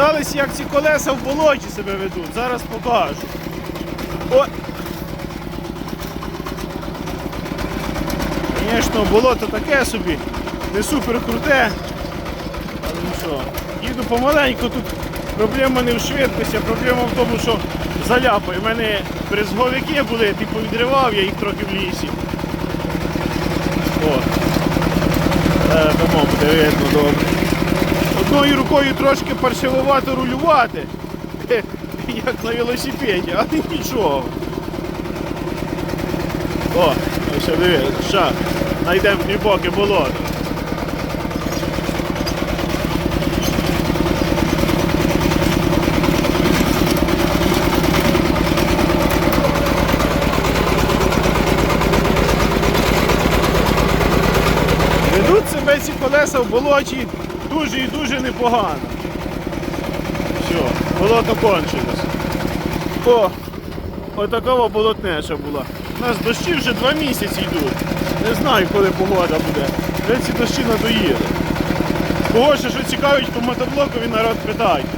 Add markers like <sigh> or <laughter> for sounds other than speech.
Казались, як ці колеса в болоті себе ведуть. Зараз покажу. О! Звісно, болото таке собі, не супер круте. Але ну що, їду помаленьку, тут проблема не в швидкості, а проблема в тому, що заляпаю. У мене брезговики були, типу відривав я їх трохи в лісі. О. Дома буде видно добре. Одною рукою трошки паршивувато рулювати, <laughs> як на велосипеді, але нічого. О, ось диви, ша, знайдемо глибоке болото. Ведуть себе ці колеса в болоті дуже і дуже непогано. Все, болото кончилось. О, отакова болотнеча була. У нас дощі вже два місяці йдуть. Не знаю, коли погода буде. Де ці дощі надоїли. Кого ще що цікавить по мотоблокові народ питайте.